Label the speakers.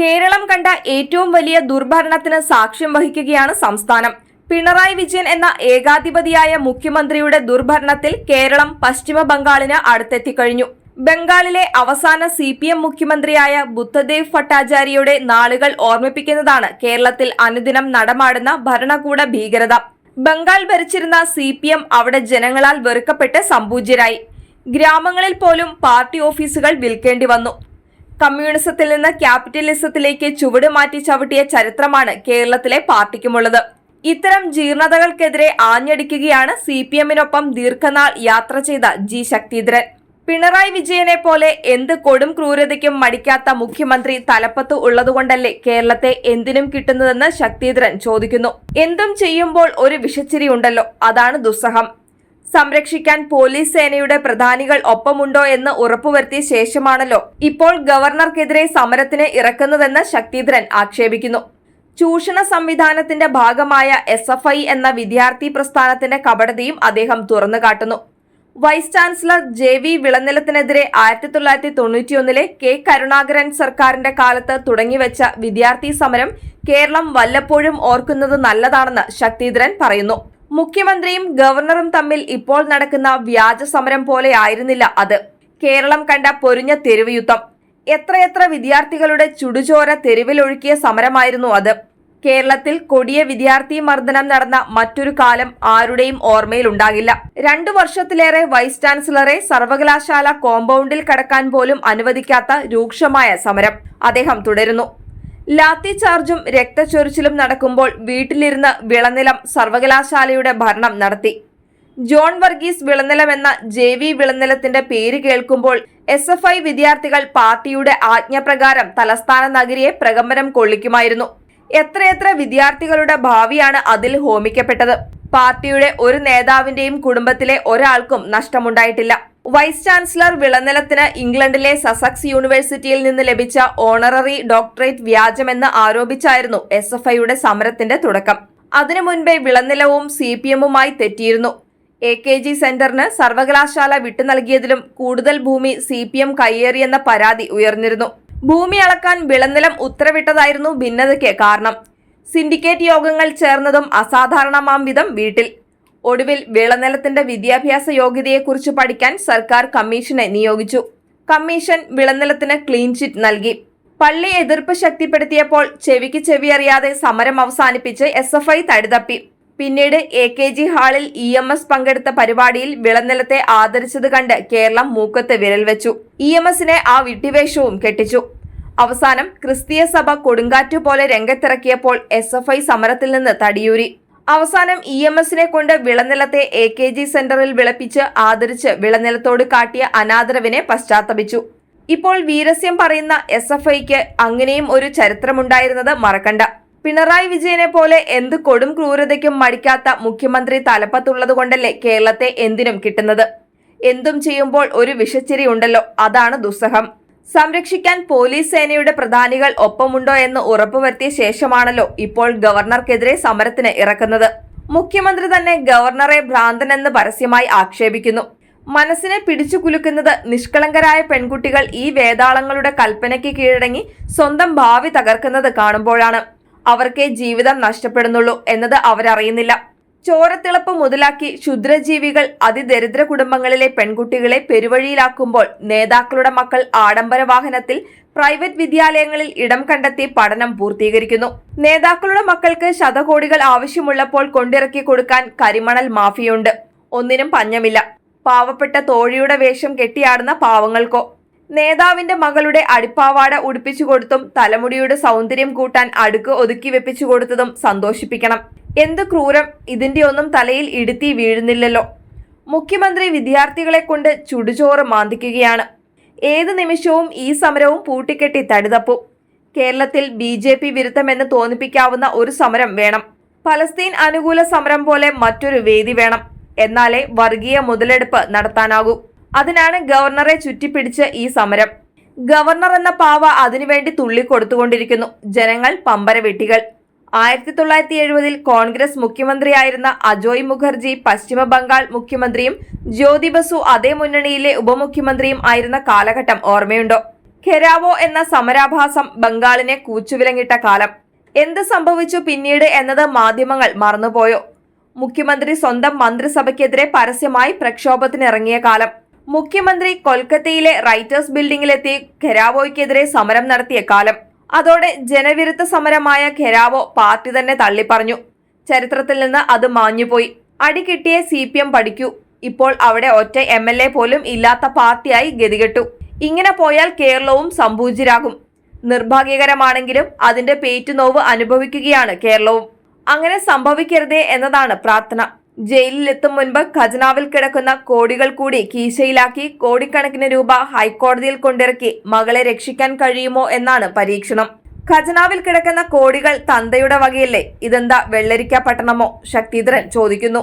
Speaker 1: കേരളം കണ്ട ഏറ്റവും വലിയ ദുർഭരണത്തിന് സാക്ഷ്യം വഹിക്കുകയാണ് സംസ്ഥാനം. പിണറായി വിജയൻ എന്ന ഏകാധിപതിയായ മുഖ്യമന്ത്രിയുടെ ദുർഭരണത്തിൽ കേരളം പശ്ചിമ ബംഗാളിന് അടുത്തെത്തിക്കഴിഞ്ഞു. ബംഗാളിലെ അവസാന സി പി എം മുഖ്യമന്ത്രിയായ ബുദ്ധദേവ് ഭട്ടാചാര്യയുടെ നാളുകൾ ഓർമ്മിപ്പിക്കുന്നതാണ് കേരളത്തിൽ അനുദിനം നടമാടുന്ന ഭരണകൂട ഭീകരത. ബംഗാൾ ഭരിച്ചിരുന്ന സി പി എം അവിടെ ജനങ്ങളാൽ വെറുക്കപ്പെട്ട് സമ്പൂജ്യരായി. ഗ്രാമങ്ങളിൽ പോലും പാർട്ടി ഓഫീസുകൾ വിൽക്കേണ്ടി വന്നു. കമ്മ്യൂണിസത്തിൽ നിന്ന് ക്യാപിറ്റലിസത്തിലേക്ക് ചുവട് മാറ്റി ചവിട്ടിയ ചരിത്രമാണ് കേരളത്തിലെ പാർട്ടിക്കുമുള്ളത്. ഇത്തരം ജീർണതകൾക്കെതിരെ ആഞ്ഞടിക്കുകയാണ് സി പി എമ്മിനൊപ്പം ദീർഘനാൾ യാത്ര ചെയ്ത ജി ശക്തിധരൻ. പിണറായി വിജയനെ പോലെ എന്ത് കൊടും ക്രൂരതയ്ക്കും മടിക്കാത്ത മുഖ്യമന്ത്രി തലപ്പത്ത് ഉള്ളതുകൊണ്ടല്ലേ കേരളത്തെ എന്തിനും കിട്ടുന്നതെന്ന് ശക്തിധരൻ ചോദിക്കുന്നു. എന്തും ചെയ്യുമ്പോൾ ഒരു വിഷച്ചിരി ഉണ്ടല്ലോ അതാണ് ദുസ്സഹം. സംരക്ഷിക്കാൻ പോലീസ് സേനയുടെ പ്രധാനികൾ ഒപ്പമുണ്ടോ എന്ന് ഉറപ്പുവരുത്തിയ ശേഷമാണല്ലോ ഇപ്പോൾ ഗവർണർക്കെതിരെ സമരത്തിന് ഇറക്കുന്നതെന്ന് ശക്തിധരൻ ആക്ഷേപിക്കുന്നു. ചൂഷണ സംവിധാനത്തിന്റെ ഭാഗമായ എസ് എഫ് ഐ എന്ന വിദ്യാർത്ഥി പ്രസ്ഥാനത്തിന്റെ കപടതയും അദ്ദേഹം തുറന്നുകാട്ടുന്നു. വൈസ് ചാൻസലർ ജെ വി വിളനിലത്തിനെതിരെ ആയിരത്തി തൊള്ളായിരത്തി തൊണ്ണൂറ്റിയൊന്നിലെ കെ കരുണാകരൻ സർക്കാരിന്റെ കാലത്ത് തുടങ്ങിവെച്ച വിദ്യാർത്ഥി സമരം കേരളം വല്ലപ്പോഴും ഓർക്കുന്നത് നല്ലതാണെന്ന് ശക്തിധരൻ പറയുന്നു. മുഖ്യമന്ത്രിയും ഗവർണറും തമ്മിൽ ഇപ്പോൾ നടക്കുന്ന വ്യാജ സമരം പോലെ ആയിരുന്നില്ല അത്. കേരളം കണ്ട പൊരിഞ്ഞ തെരുവുയുദ്ധം എത്രയെത്ര വിദ്യാർത്ഥികളുടെ ചുടുചോര തെരുവിലൊഴുക്കിയ സമരമായിരുന്നു അത്. കേരളത്തിൽ കൊടിയ വിദ്യാർത്ഥി മർദ്ദനം നടന്ന മറ്റൊരു കാലം ആരുടെയും ഓർമ്മയിലുണ്ടാകില്ല രണ്ടു വർഷത്തിലേറെ വൈസ് ചാൻസലറെ സർവകലാശാല കോമ്പൗണ്ടിൽ കടക്കാൻ പോലും അനുവദിക്കാത്ത രൂക്ഷമായ സമരം അദ്ദേഹം തുടരുന്നു. ലാത്തി ചാർജും രക്തചൊരിച്ചിലും നടക്കുമ്പോൾ വീട്ടിലിരുന്ന് വിളനിലം സർവകലാശാലയുടെ ഭരണം നടത്തി. ജോൺ വർഗീസ് വിളനിലം എന്ന ജെ വി വിളനിലത്തിന്റെ പേര് കേൾക്കുമ്പോൾ എസ് എഫ് ഐ വിദ്യാർത്ഥികൾ പാർട്ടിയുടെ ആജ്ഞപ്രകാരം തലസ്ഥാന നഗരിയെ പ്രകമ്പനം കൊള്ളിക്കുമായിരുന്നു. എത്രയെത്ര വിദ്യാർത്ഥികളുടെ ഭാവിയാണ് അതിൽ ഹോമിക്കപ്പെട്ടത്. പാർട്ടിയുടെ ഒരു നേതാവിന്റെയും കുടുംബത്തിലെ ഒരാൾക്കും നഷ്ടമുണ്ടായിട്ടില്ല. വൈസ് ചാൻസലർ വിളനിലത്തിന് ഇംഗ്ലണ്ടിലെ സസക്സ് യൂണിവേഴ്സിറ്റിയിൽ നിന്ന് ലഭിച്ച ഓണററി ഡോക്ടറേറ്റ് വ്യാജമെന്ന് ആരോപിച്ചായിരുന്നു എസ് എഫ് ഐയുടെ സമരത്തിന്റെ തുടക്കം. അതിനു മുൻപേ വിളനിലവും സി പി എമ്മുമായി തെറ്റിയിരുന്നു. എ കെ ജി സെന്ററിന് സർവകലാശാല വിട്ടു നൽകിയതിലും കൂടുതൽ ഭൂമി സി പി എം കയ്യേറിയെന്ന പരാതി ഉയർന്നിരുന്നു. ഭൂമി അളക്കാൻ വിളനിലം ഉത്തരവിട്ടതായിരുന്നു ഭിന്നതയ്ക്ക് കാരണം. സിൻഡിക്കേറ്റ് യോഗങ്ങൾ ചേർന്നതും അസാധാരണമാം വിധം വീട്ടിൽ. ഒടുവിൽ വിളനിലത്തിന്റെ വിദ്യാഭ്യാസ യോഗ്യതയെക്കുറിച്ച് പഠിക്കാൻ സർക്കാർ കമ്മീഷനെ നിയോഗിച്ചു. കമ്മീഷൻ വിളനിലത്തിന് ക്ലീൻ ചിറ്റ് നൽകി. പള്ളി എതിർപ്പ് ശക്തിപ്പെടുത്തിയപ്പോൾ ചെവിക്ക് ചെവി അറിയാതെ സമരം അവസാനിപ്പിച്ച് എസ് എഫ് ഐ തടിതപ്പി. പിന്നീട് എ കെ ജി ഹാളിൽ ഇ എം എസ് പങ്കെടുത്ത പരിപാടിയിൽ വിളനിലത്തെ ആദരിച്ചത് കണ്ട് കേരളം മൂക്കത്ത് വിരൽ വെച്ചു. ഇ എം എസിനെ ആ വിട്ടിവേഷവും കെട്ടിച്ചു. അവസാനം ക്രിസ്തീയ സഭ കൊടുങ്കാറ്റു പോലെ രംഗത്തിറക്കിയപ്പോൾ എസ് എഫ് ഐ സമരത്തിൽ നിന്ന് തടിയൂരി. അവസാനം ഇ എം എസിനെ കൊണ്ട് വിളനിലത്തെ എ കെ ജി സെന്ററിൽ വിളപ്പിച്ച് ആദരിച്ച് വിളനിലത്തോട് കാട്ടിയ അനാദരവിനെ പശ്ചാത്തപിച്ചു. ഇപ്പോൾ വീരസ്യം പറയുന്ന എസ് എഫ് ഐക്ക് അങ്ങനെയും ഒരു ചരിത്രമുണ്ടായിരുന്നത് മറക്കണ്ട. പിണറായി വിജയനെ പോലെ എന്ത് കൊടും ക്രൂരതയ്ക്കും മടിക്കാത്ത മുഖ്യമന്ത്രി തലപ്പത്തുള്ളത് കൊണ്ടല്ലേ കേരളത്തെ എന്തിനും കിട്ടുന്നത്? എന്തും ചെയ്യുമ്പോൾ ഒരു വിഷച്ചിരി ഉണ്ടല്ലോ അതാണ് ദുസ്സഹം. സംരക്ഷിക്കാൻ പോലീസ് സേനയുടെ പ്രധാനികൾ ഒപ്പമുണ്ടോ എന്ന് ഉറപ്പുവരുത്തിയ ശേഷമാണല്ലോ ഇപ്പോൾ ഗവർണർക്കെതിരെ സമരത്തിന് ഇറക്കുന്നത്. മുഖ്യമന്ത്രി തന്നെ ഗവർണറെ ഭ്രാന്തനെന്ന് പരസ്യമായി ആക്ഷേപിക്കുന്നു. മനസ്സിനെ പിടിച്ചു കുലുക്കുന്നത് നിഷ്കളങ്കരായ പെൺകുട്ടികൾ ഈ വേതാളങ്ങളുടെ കൽപ്പനയ്ക്ക് കീഴടങ്ങി സ്വന്തം ഭാവി തകർക്കുന്നത് കാണുമ്പോഴാണ്. അവർക്കേ ജീവിതം നഷ്ടപ്പെടുന്നുള്ളൂ എന്നത് അവരറിയുന്നില്ല. ചോരത്തിളപ്പ് മുതലാക്കി ക്ഷുദ്രജീവികൾ അതിദരിദ്ര കുടുംബങ്ങളിലെ പെൺകുട്ടികളെ പെരുവഴിയിലാക്കുമ്പോൾ നേതാക്കളുടെ മക്കൾ ആഡംബര വാഹനത്തിൽ പ്രൈവറ്റ് വിദ്യാലയങ്ങളിൽ ഇടം കണ്ടെത്തി പഠനം പൂർത്തീകരിക്കുന്നു. നേതാക്കളുടെ മക്കൾക്ക് ശതകോടികൾ ആവശ്യമുള്ളപ്പോൾ കൊണ്ടിറക്കി കൊടുക്കാൻ കരിമണൽ മാഫിയുണ്ട്. ഒന്നിനും പഞ്ഞമില്ല. പാവപ്പെട്ട തോഴിയുടെ വേഷം കെട്ടിയാടുന്ന പാവങ്ങൾക്കോ നേതാവിന്റെ മകളുടെ അടിപ്പാവാട ഉടുപ്പിച്ചു കൊടുത്തും തലമുടിയുടെ സൗന്ദര്യം കൂട്ടാൻ അടുക്ക് ഒതുക്കി വെപ്പിച്ചു കൊടുത്തതും സന്തോഷിപ്പിക്കണം. എന്ത് ക്രൂരം? ഇതിന്റെ ഒന്നും തലയിൽ ഇടുത്തി വീഴുന്നില്ലല്ലോ. മുഖ്യമന്ത്രി വിദ്യാർത്ഥികളെ കൊണ്ട് ചുടുചോറ് മാന്തിക്കുകയാണ്. ഏത് നിമിഷവും ഈ സമരവും പൂട്ടിക്കെട്ടി തടിതപ്പും. കേരളത്തിൽ ബി ജെ പി വിരുദ്ധമെന്ന് തോന്നിപ്പിക്കാവുന്ന ഒരു സമരം വേണം. പലസ്തീൻ അനുകൂല സമരം പോലെ മറ്റൊരു വേദി വേണം. എന്നാലേ വർഗീയ മുതലെടുപ്പ് നടത്താനാകൂ. അതിനാണ് ഗവർണറെ ചുറ്റിപ്പിടിച്ച് ഈ സമരം. ഗവർണർ എന്ന പാവ അതിനുവേണ്ടി തുള്ളിക്കൊടുത്തുകൊണ്ടിരിക്കുന്നു ജനങ്ങൾ പമ്പര വെട്ടികൾ. ആയിരത്തി തൊള്ളായിരത്തി എഴുപതിൽ കോൺഗ്രസ് മുഖ്യമന്ത്രിയായിരുന്ന അജോയ് മുഖർജി പശ്ചിമ ബംഗാൾ മുഖ്യമന്ത്രിയും ജ്യോതി ബസു അതേ മുന്നണിയിലെ ഉപമുഖ്യമന്ത്രിയും ആയിരുന്ന കാലഘട്ടം ഓർമ്മയുണ്ടോ? ഖെരാവോ എന്ന സമരാഭാസം ബംഗാളിനെ കൂച്ചുവിലങ്ങിട്ട കാലം. എന്ത് സംഭവിച്ചു പിന്നീട് എന്നത് മാധ്യമങ്ങൾ മറന്നുപോയോ? മുഖ്യമന്ത്രി സ്വന്തം മന്ത്രിസഭയ്ക്കെതിരെ പരസ്യമായി പ്രക്ഷോഭത്തിനിറങ്ങിയ കാലം. മുഖ്യമന്ത്രി കൊൽക്കത്തയിലെ റൈറ്റേഴ്സ് ബിൽഡിംഗിലെത്തി ഖെരാവോയ്ക്കെതിരെ സമരം നടത്തിയ കാലം. അതോടെ ജനവിരുദ്ധ സമരമായ ഖെരാവോ പാർട്ടി തന്നെ തള്ളിപ്പറഞ്ഞു. ചരിത്രത്തിൽ നിന്ന് അത് മാഞ്ഞുപോയി. അടി കിട്ടിയ സി പി എം പഠിക്കൂ. ഇപ്പോൾ അവിടെ ഒറ്റ എം എൽ എ പോലും ഇല്ലാത്ത പാർട്ടിയായി ഗതികെട്ടു. ഇങ്ങനെ പോയാൽ കേരളവും സംപൂജ്യരാകും നിർഭാഗ്യകരമാണെങ്കിലും അതിന്റെ പേറ്റുനോവ് അനുഭവിക്കുകയാണ് കേരളവും. അങ്ങനെ സംഭവിക്കരുതേ എന്നതാണ് പ്രാർത്ഥന. ജയിലിലെത്തും മുൻപ് ഖജനാവിൽ കിടക്കുന്ന കോടികൾ കൂടി കീശയിലാക്കി കോടിക്കണക്കിന് രൂപ ഹൈക്കോടതിയിൽ കൊണ്ടിറക്കി മകളെ രക്ഷിക്കാൻ കഴിയുമോ എന്നാണ് പരീക്ഷണം. ഖജനാവിൽ കിടക്കുന്ന കോടികൾ തന്തയുടെ വകയല്ലേ? ഇതെന്താ വെള്ളരിക്ക പട്ടണമോ? ശക്തിധരൻ ചോദിക്കുന്നു.